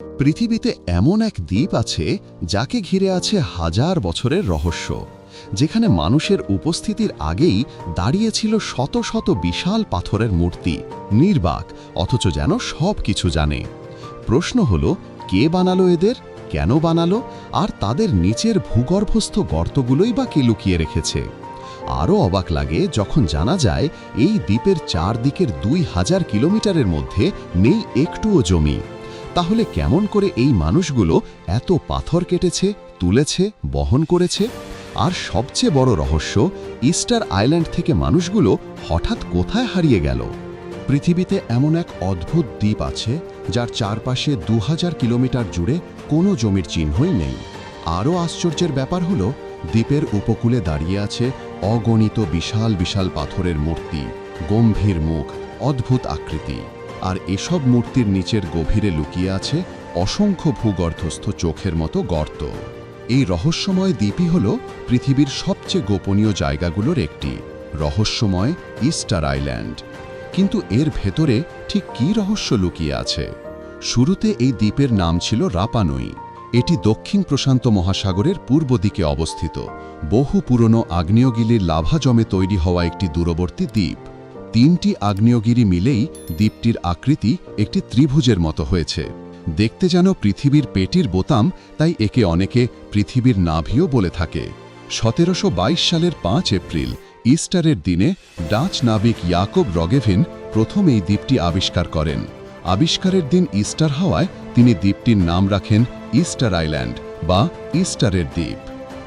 পৃথিবীতে এমন এক দ্বীপ আছে যাকে ঘিরে আছে হাজার বছরের রহস্য, যেখানে মানুষের উপস্থিতির আগেই দাঁড়িয়েছিল শত শত বিশাল পাথরের মূর্তি, নির্বাক, অথচ যেন সব কিছু জানে। প্রশ্ন হল, কে বানালো এদের, কেন বানালো, আর তাদের নিচের ভূগর্ভস্থ গর্তগুলোই বা কে লুকিয়ে রেখেছে? আরও অবাক লাগে যখন জানা যায়, এই দ্বীপের চারদিকের দুই হাজার কিলোমিটারের মধ্যে নেই একটুও জমি। তাহলে কেমন করে এই মানুষগুলো এত পাথর কেটেছে, তুলেছে, বহন করেছে? আর সবচেয়ে বড় রহস্য, ইস্টার আইল্যান্ড থেকে মানুষগুলো হঠাৎ কোথায় হারিয়ে গেল? পৃথিবীতে এমন এক অদ্ভুত দ্বীপ আছে, যার চারপাশে দু হাজার কিলোমিটার জুড়ে কোনো জমির চিহ্নই নেই। আরও আশ্চর্যের ব্যাপার হল, দ্বীপের উপকূলে দাঁড়িয়ে আছে অগণিত বিশাল বিশাল পাথরের মূর্তি, গম্ভীর মুখ, অদ্ভুত আকৃতি। আর এসব মূর্তির নিচের গভীরে লুকিয়ে আছে অসংখ্য ভূগর্ভস্থ চোখের মতো গর্ত। এই রহস্যময় দ্বীপই হল পৃথিবীর সবচেয়ে গোপনীয় জায়গাগুলোর একটি, রহস্যময় ইস্টার আইল্যান্ড। কিন্তু এর ভেতরে ঠিক কি রহস্য লুকিয়ে আছে? শুরুতে এই দ্বীপের নাম ছিল রাপানুই। এটি দক্ষিণ প্রশান্ত মহাসাগরের পূর্ব দিকে অবস্থিত। বহু পুরনো আগ্নেয়গিরির লাভা জমে তৈরি হওয়া একটি দূরবর্তী দ্বীপ। তিনটি আগ্নেয়গিরি মিলেই দ্বীপটির আকৃতি একটি ত্রিভুজের মতো হয়েছে। দেখতে যেন পৃথিবীর পেটির বোতাম, তাই একে অনেকে পৃথিবীর নাভিও বলে থাকে। সতেরোশো বাইশ সালের পাঁচ এপ্রিল, ইস্টারের দিনে ডাচ নাবিক ইয়াকব রগেভিন প্রথম এই দ্বীপটি আবিষ্কার করেন। আবিষ্কারের দিন ইস্টার হওয়ায় তিনি দ্বীপটির নাম রাখেন ইস্টার আইল্যান্ড বা ইস্টারের দ্বীপ।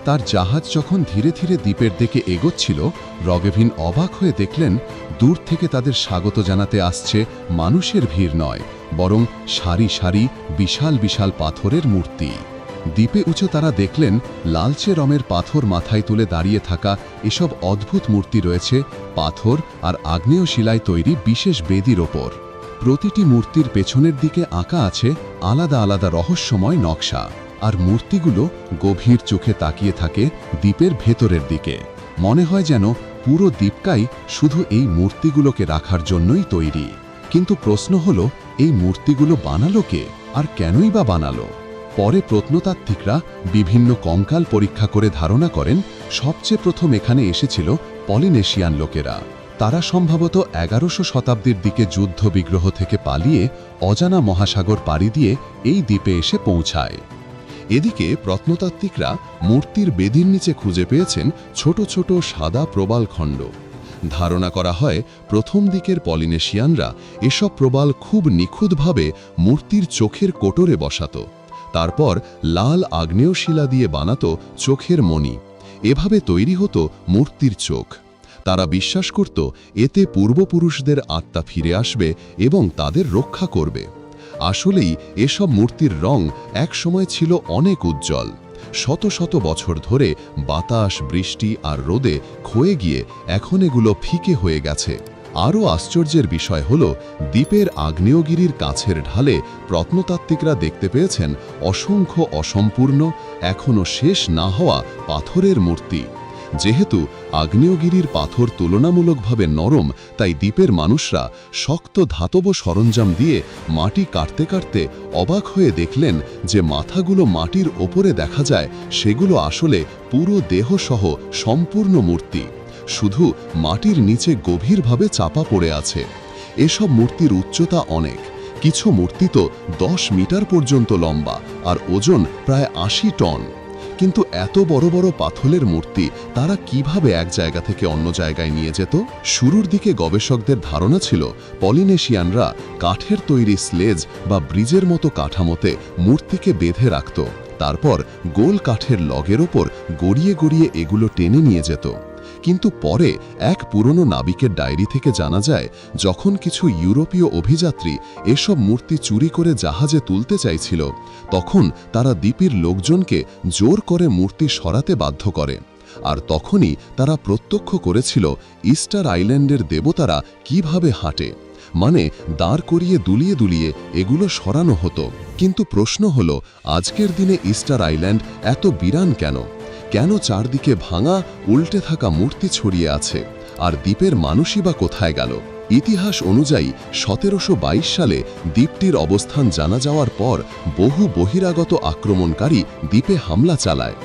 তার জাহাজ যখন ধীরে ধীরে দ্বীপের দিকে এগোচ্ছিল, রগেভিন অবাক হয়ে দেখলেন দূর থেকে তাদের স্বাগত জানাতে আসছে মানুষের ভিড় নয়, বরং সারি সারি বিশাল বিশাল পাথরের মূর্তি। দ্বীপে উঁচু তারা দেখলেন লালচে রমের পাথর মাথায় তুলে দাঁড়িয়ে থাকা এসব অদ্ভুত মূর্তি রয়েছে, পাথর আর আগ্নেয় শিলায় তৈরি বিশেষ বেদির ওপর। প্রতিটি মূর্তির পেছনের দিকে আঁকা আছে আলাদা আলাদা রহস্যময় নকশা, আর মূর্তিগুলো গভীর চোখে তাকিয়ে থাকে দ্বীপের ভেতরের দিকে। মনে হয় যেন পুরো দ্বীপকাই শুধু এই মূর্তিগুলোকে রাখার জন্যই তৈরি। কিন্তু প্রশ্ন হল, এই মূর্তিগুলো বানালো কে? আর কেনই বা বানালো? পরে প্রত্নতাত্ত্বিকরা বিভিন্ন কঙ্কাল পরীক্ষা করে ধারণা করেন, সবচেয়ে প্রথম এখানে এসেছিল পলিনেশিয়ান লোকেরা। তারা সম্ভবত এগারোশো শতাব্দীর দিকে যুদ্ধ বিগ্রহ থেকে পালিয়ে অজানা মহাসাগর পাড়ি দিয়ে এই দ্বীপে এসে পৌঁছায়। এদিকে প্রত্নতাত্ত্বিকরা মূর্তির বেদির নিচে খুঁজে পেয়েছেন ছোট ছোট সাদা প্রবালখণ্ড ধারণা করা হয় প্রথম দিকের পলিনেশিয়ানরা এসব প্রবাল খুব নিখুঁতভাবে মূর্তির চোখের কোটরে বসাত। তারপর লাল আগ্নেয় শিলা দিয়ে বানাত চোখের মণি। এভাবে তৈরি হতো মূর্তির চোখ। তারা বিশ্বাস করত এতে পূর্বপুরুষদের আত্মা ফিরে আসবে এবং তাদের রক্ষা করবে। আসলেই এসব মূর্তির রং একসময় ছিল অনেক উজ্জ্বল। শত শত বছর ধরে বাতাস, বৃষ্টি আর রোদে ক্ষয়ে গিয়ে এখন এগুলো ফিকে হয়ে গেছে। আরও আশ্চর্যের বিষয় হল, দ্বীপের আগ্নেয়গিরির কাছের ঢালে প্রত্নতাত্ত্বিকরা দেখতে পেয়েছেন অসংখ্য অসম্পূর্ণ এখনও শেষ না হওয়া পাথরের মূর্তি। যেহেতু আগ্নেয়গিরির পাথর তুলনামূলকভাবে নরম, তাই দ্বীপের মানুষরা শক্ত ধাতব সরঞ্জাম দিয়ে মাটি কাটতে কাটতে অবাক হয়ে দেখলেন যে মাথাগুলো মাটির ওপরে দেখা যায়, সেগুলো আসলে পুরো দেহসহ সম্পূর্ণ মূর্তি। শুধু মাটির নিচে গভীরভাবে চাপা পড়ে আছে। এসব মূর্তির উচ্চতা অনেক। কিছু মূর্তি তো দশ মিটার পর্যন্ত লম্বা, আর ওজন প্রায় আশি টন। কিন্তু এত বড় বড় পাথলের মূর্তি তারা কীভাবে এক জায়গা থেকে অন্য জায়গায় নিয়ে যেত? শুরুর দিকে গবেষকদের ধারণা ছিল, পলিনেশিয়ানরা কাঠের তৈরি স্লেজ বা ব্রিজের মতো কাঠামোতে মূর্তিকে বেঁধে রাখত। তারপর গোল কাঠের লগের ওপর গড়িয়ে গড়িয়ে এগুলো টেনে নিয়ে যেত। কিন্তু পরে এক পুরনো নাবিকের ডায়েরি থেকে জানা যায়, যখন কিছু ইউরোপীয় অভিযাত্রী এসব মূর্তি চুরি করে জাহাজে তুলতে চাইছিল, তখন তারা দ্বীপের লোকজনকে জোর করে মূর্তি সরাতে বাধ্য করে। আর তখনই তারা প্রত্যক্ষ করেছিল, ইস্টার আইল্যান্ডের দেবতারা কীভাবে হাঁটে? মানে দাঁড় করিয়ে দুলিয়ে দুলিয়ে এগুলো সরানো হতো। কিন্তু প্রশ্ন হল, আজকের দিনে ইস্টার আইল্যান্ড এত বিরান কেন? কেন চারদিকে ভাঙা, উল্টে থাকা মূর্তি ছড়িয়ে আছে? আর দ্বীপের মানুষই বা কোথায় গেল? ইতিহাস অনুযায়ী, সতেরোশো বাইশ সালে দ্বীপটির অবস্থান জানা যাওয়ার পর বহু বহিরাগত আক্রমণকারী দ্বীপে হামলা চালায়।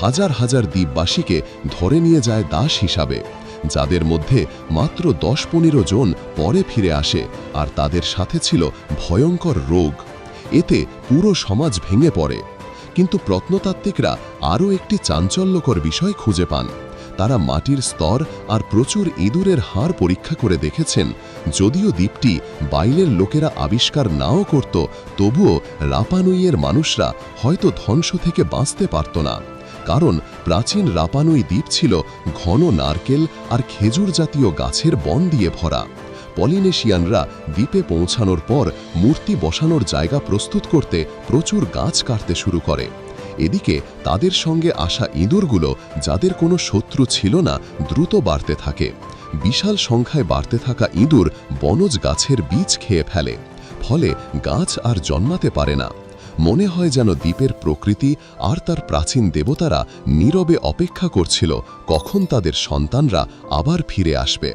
হাজার হাজার দ্বীপবাসীকে ধরে নিয়ে যায় দাস হিসাবে, যাদের মধ্যে মাত্র দশ পনেরো জন পরে ফিরে আসে আর তাদের সাথে ছিল ভয়ঙ্কর রোগ। এতে পুরো সমাজ ভেঙে পড়ে। কিন্তু প্রত্নতাত্ত্বিকরা আরও একটি চাঞ্চল্যকর বিষয় খুঁজে পান। তারা মাটির স্তর আর প্রচুর ইঁদুরের হাড় পরীক্ষা করে দেখেছেন, যদিও দ্বীপটি বাইলের লোকেরা আবিষ্কার নাও করত, তবুও রাপানুইয়ের মানুষরা হয়তো ধ্বংস থেকে বাঁচতে পারত না। কারণ প্রাচীন রাপানুই দ্বীপ ছিল ঘন নারকেল আর খেজুর জাতীয় গাছের বন দিয়ে ভরা। পলিনেশিয়ানরা দ্বীপে পৌঁছানোর পর মূর্তি বসানোর জায়গা প্রস্তুত করতে প্রচুর গাছ কাটতে শুরু করে। এদিকে তাদের সঙ্গে আসা ইঁদুরগুলো যাদের কোনো শত্রু ছিল না দ্রুত বাড়তে থাকে। বিশাল সংখ্যায় বাড়তে থাকা ইঁদুর বনজ গাছের বীজ খেয়ে ফেলে, ফলে গাছ আর জন্মাতে পারে না। মনে হয় যেন দ্বীপের প্রকৃতি আর তার প্রাচীন দেবতারা নীরবে অপেক্ষা করছিল কখন তাদের সন্তানরা আবার ফিরে আসবে।